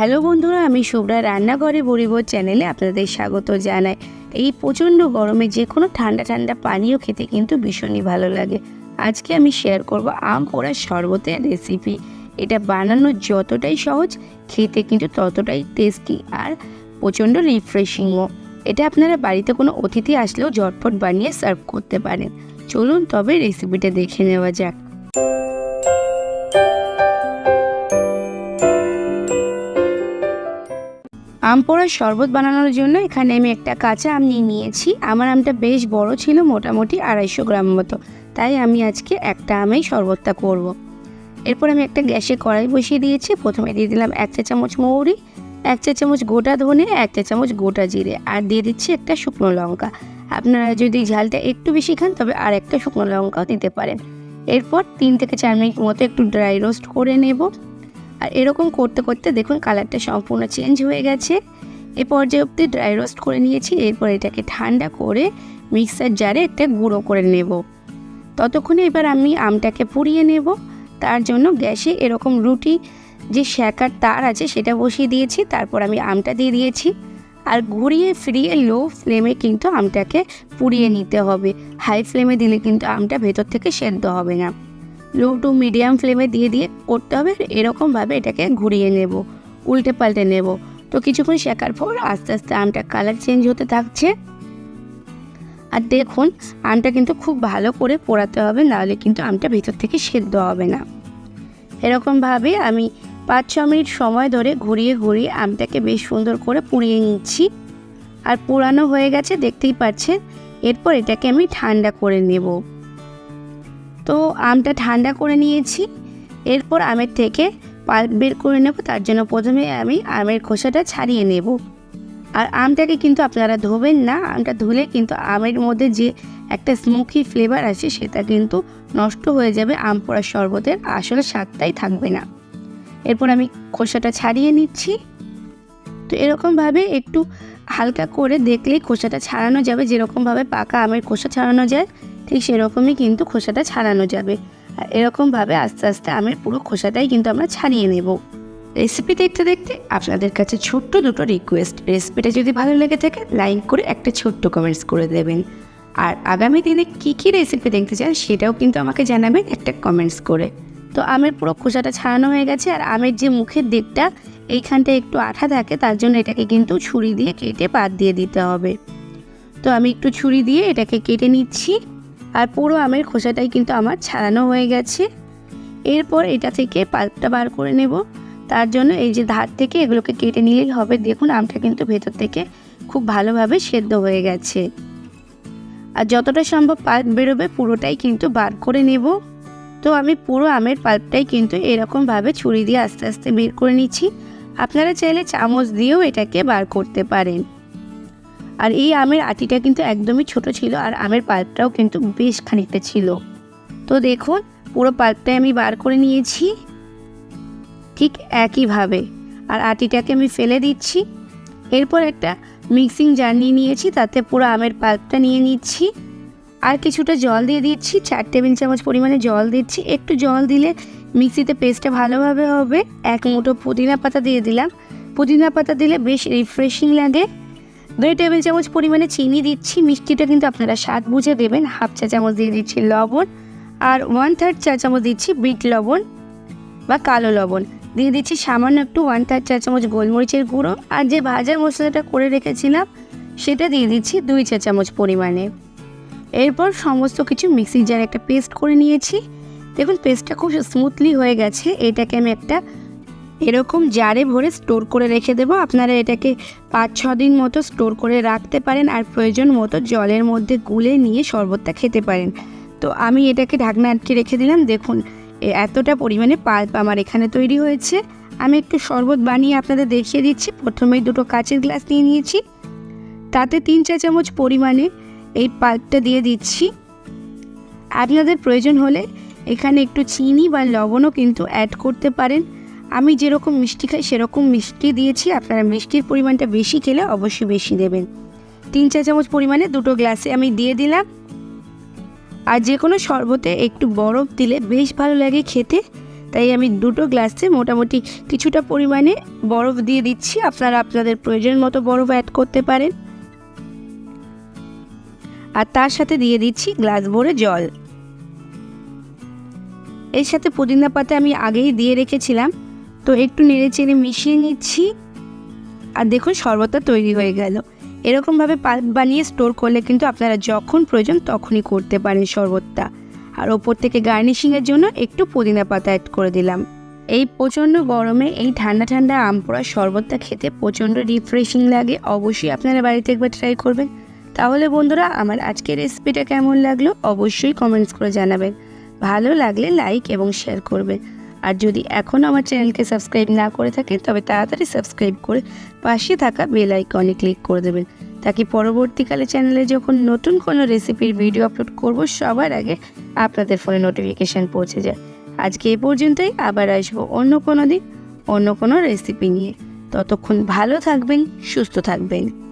Hello বন্ধুরা, আমি শুভরা রান্নাঘরে বরিবর চ্যানেলে আপনাদের স্বাগত জানাই। এই প্রচণ্ড গরমে যে কোনো ঠান্ডা ঠান্ডা পানীয় খেতে কিন্তু ভীষণই ভালো লাগে। আজকে আমি শেয়ার করব আম পোড়ার শরবতের রেসিপি এটা বানানো যতটাই সহজ, খেতে কিন্তু ততটাই টেস্টি আর প্রচণ্ড রিফ্রেশিংও এটা আপনারা বাড়িতে কোনো অতিথি আসলেও ঝটপট বানিয়ে সার্ভ করতে পারেন। চলুন তবে রেসিপিটা দেখে নেওয়া যাক। আম পোড়ার শরবত বানানোর জন্য এখানে আমি একটা কাঁচা আম নিয়ে নিয়েছি। আমার আমটা বেশ বড় ছিল, মোটামুটি আড়াইশো গ্রাম মতো। তাই আমি আজকে একটা আমেই শরবতটা করব। এরপর আমি একটা গ্যাসে কড়াই বসিয়ে দিয়েছি। প্রথমে দিয়ে দিলাম এক চা চামচ মৌরি, এক চা চামচ গোটা ধনে, এক চা চামচ গোটা জিরে আর দিয়ে দিচ্ছি একটা শুকনো লঙ্কা। আপনারা যদি ঝালটা একটু বেশি খান, তবে আর একটা শুকনো লঙ্কাও দিতে পারেন। এরপর তিন থেকে চার মিনিট মতো একটু ড্রাই রোস্ট করে নেব। আর এরকম করতে করতে দেখুন কালারটা সম্পূর্ণ চেঞ্জ হয়ে গেছে। এ পর্যায়ে অবধি ড্রাই রোস্ট করে নিয়েছি, এরপর এটাকে ঠান্ডা করে মিক্সার জারে একটা গুঁড়ো করে নেব। ততক্ষণে এবার আমি আমটাকে পুড়িয়ে নেব। তার জন্য গ্যাসে এরকম রুটি, যে শ্যাকার তার আছে সেটা বসিয়ে দিয়েছি, তারপর আমি আমটা দিয়ে দিয়েছি। আর ঘুরিয়ে ফিরিয়ে লো ফ্লেমে কিন্তু আমটাকে পুড়িয়ে নিতে হবে। হাই ফ্লেমে দিলে কিন্তু আমটা ভেতর থেকে সেদ্ধ হবে না। লো টু মিডিয়াম ফ্লেমে দিয়ে দিয়ে করতে হবে এরকমভাবে এটাকে ঘুরিয়ে নেব, উল্টে পাল্টে নেব। তো কিছুক্ষণ শেখার পর আস্তে আস্তে আমটা কালার চেঞ্জ হতে থাকছে। আর দেখুন, আমটা কিন্তু খুব ভালো করে পোড়াতে হবে, নাহলে কিন্তু আমটা ভিতর থেকে সেদ্ধ হবে না। এরকমভাবে আমি পাঁচ ছ মিনিট সময় ধরে ঘুরিয়ে ঘুরিয়ে আমটাকে বেশ সুন্দর করে পুড়িয়ে নিচ্ছি। আর পোড়ানো হয়ে গেছে, দেখতেই পাচ্ছেন। এরপর এটাকে আমি ঠান্ডা করে নেব। তো আমটা ঠান্ডা করে নিয়েছি। এরপর আমের থেকে পাল্প বের করে নেব, তার জন্য প্রথমে আমি আমের খোসাটা ছাড়িয়ে নেব। আর আমটাকে কিন্তু আপনারা ধোবেন না, আমটা ধুলে কিন্তু আমের মধ্যে যে একটা স্মোকি ফ্লেভার আছে, সেটা কিন্তু নষ্ট হয়ে যাবে, আম পোড়ার শরবতের আসলে স্বাদটাই থাকবে না। এরপর আমি খোসাটা ছাড়িয়ে নিচ্ছি। তো এরকমভাবে একটু হালকা করে দেখলেই খোসাটা ছাড়ানো যাবে, যেরকমভাবে পাকা আমের খোসা ছাড়ানো যায় ঠিক সেরকমই কিন্তু খোসাটা ছাড়ানো যাবে। আর এরকমভাবে আস্তে আস্তে আমের পুরো খোসাটাই কিন্তু আমরা ছাড়িয়ে নেব। রেসিপি দেখতে দেখতে আপনাদের কাছে ছোট্ট দুটো রিকোয়েস্ট রেসিপিটা যদি ভালো লেগে থাকে লাইক করে একটা ছোট্ট কমেন্টস করে দেবেন। আর আগামী দিনে কী কী রেসিপি দেখতে চান, সেটাও কিন্তু আমাকে জানাবেন একটা কমেন্টস করে। তো আমের পুরো খোসাটা ছাড়ানো হয়ে গেছে, আর আমের যে মুখের দিকটা এইখানটা একটু আঠা থাকে, তার জন্য এটাকে কিন্তু ছুরি দিয়ে কেটে পাত দিয়ে দিতে হবে। তো আমি একটু ছুরি দিয়ে এটাকে কেটে নিচ্ছি। আর পুরো আমের খোসাটাই কিন্তু আমার ছাড়ানো হয়ে গেছে। এরপর এটা থেকে পাল্পটা বার করে নেব। তার জন্য এই যে ধার থেকে এগুলোকে কেটে নিলেই হবে। দেখুন, আমটা কিন্তু ভেতর থেকে খুব ভালোভাবে সেদ্ধ হয়ে গেছে। আর যতটা সম্ভব পাল্প বেরোবে, পুরোটাই কিন্তু বার করে নেব। তো আমি পুরো আমের পাল্পটাই কিন্তু এরকমভাবে ছুরি দিয়ে আস্তে আস্তে বের করে নিচ্ছি। আপনারা চাইলে চামচ দিয়েও এটাকে বার করতে পারেন। আর এই আমের আটিটা কিন্তু একদমই ছোট ছিল আর আমের পাল্পটাও কিন্তু বেশ খানিকটা ছিল। তো দেখুন, পুরো পাল্পটাই আমি বার করে নিয়েছি। ঠিক একইভাবে। আর আটিটাকে আমি ফেলে দিচ্ছি। এরপর একটা মিক্সিং জার নিয়ে নিয়েছি, তাতে পুরো আমের পাল্পটা নিয়ে নিচ্ছি। আর কিছুটা জল দিয়ে দিচ্ছি, চার টেবিল চামচ পরিমাণে জল দিচ্ছি। একটু জল দিলে মিক্সিতে পেস্টটা ভালোভাবে হবে। এক মুঠো পুদিনা পাতা দিয়ে দিলাম। পুদিনা পাতা দিলে বেশ রিফ্রেশিং লাগে। দুই টেবিল চামচ পরিমাণে চিনি দিচ্ছি। মিষ্টিটা কিন্তু আপনারা স্বাদ বুঝে দেবেন। হাফ চা চামচ দিয়ে দিচ্ছি লবণ আর ওয়ান থার্ড চা চামচ দিচ্ছি বিট লবণ বা কালো লবণ। দিয়ে দিচ্ছি সামান্য একটু ওয়ান থার্ড চা চামচ গোলমরিচের গুঁড়ো আর যে ভাজা মশলাটা করে রেখেছিলাম, সেটা দিয়ে দিচ্ছি দুই চা চামচ পরিমাণে। এরপর সমস্ত কিছু মিক্সি জারে একটা পেস্ট করে নিয়েছি। দেখুন, পেস্টটা খুব স্মুথলি হয়ে গেছে। এটাকে আমি একটা এরকম জারে ভরে স্টোর করে রেখে দেবো। আপনারা এটাকে পাঁচ, ছ দিন মতো স্টোর করে রাখতে পারেন আর প্রয়োজন মতো জলের মধ্যে গুলে নিয়ে শরবতটা খেতে পারেন। তো আমি এটাকে ঢাকনা আটকে রেখে দিলাম। দেখুন এতটা পরিমাণে পাল্প আমার এখানে তৈরি হয়েছে। আমি একটু শরবত বানিয়ে আপনাদের দেখিয়ে দিচ্ছি। প্রথমেই দুটো কাচের গ্লাস নিয়ে নিয়েছি। তাতে তিন চা চামচ পরিমাণে এই পাল্পটা দিয়ে দিচ্ছি। আপনাদের প্রয়োজন হলে এখানে একটু চিনি বা লবণও কিন্তু অ্যাড করতে পারেন। আমি যেরকম মিষ্টি খাই, সেরকম মিষ্টি দিয়েছি। আপনারা মিষ্টির পরিমাণটা বেশি খেলে অবশ্যই বেশি দেবেন। তিন চা চামচ পরিমাণে দুটো গ্লাসে আমি দিয়ে দিলাম। আর যে কোনো শরবতে একটু বরফ দিলে বেশ ভালো লাগে খেতে। তাই আমি দুটো গ্লাসে মোটামুটি কিছুটা পরিমাণে বরফ দিয়ে দিচ্ছি। আপনারা আপনাদের প্রয়োজন মতো বরফ অ্যাড করতে পারেন। আর তার সাথে দিয়ে দিচ্ছি গ্লাস ভরে জল। এর সাথে পুদিনা পাতা আমি আগেই দিয়ে রেখেছিলাম। তো একটু নেড়ে চেড়ে মিশিয়ে নিচ্ছি। আর দেখুন, শরবতটা তৈরি হয়ে গেল। এরকমভাবে বানিয়ে স্টোর করলে কিন্তু আপনারা যখন প্রয়োজন তখনই করতে পারেন শরবতটা। আর ওপর থেকে গার্নিশিংয়ের জন্য একটু পুদিনা পাতা অ্যাড করে দিলাম। এই প্রচণ্ড গরমে এই ঠান্ডা ঠান্ডা আম পোড়া শরবতটা খেতে প্রচণ্ড রিফ্রেশিং লাগে। অবশ্যই আপনারা বাড়িতে একবার ট্রাই করবেন। তাহলে বন্ধুরা, আমার আজকের রেসিপিটা কেমন লাগল অবশ্যই কমেন্টস করে জানাবেন। ভালো লাগলে লাইক এবং শেয়ার করবেন। আর যদি এখনও আমার চ্যানেলকে সাবস্ক্রাইব না করে থাকেন তবে তাড়াতাড়ি সাবস্ক্রাইব করে পাশে থাকা বেল আইকনে ক্লিক করে দেবেন। তাকে পরবর্তীকালে চ্যানেলে যখন নতুন কোনো রেসিপির ভিডিও আপলোড করব, সবার আগে আপনাদের ফোনে নোটিফিকেশান পৌঁছে যায়। আজকে এ পর্যন্তই, আবার আসব অন্য কোনো দিন, অন্য কোনো রেসিপি নিয়ে। ততক্ষণ ভালো থাকবেন, সুস্থ থাকবেন।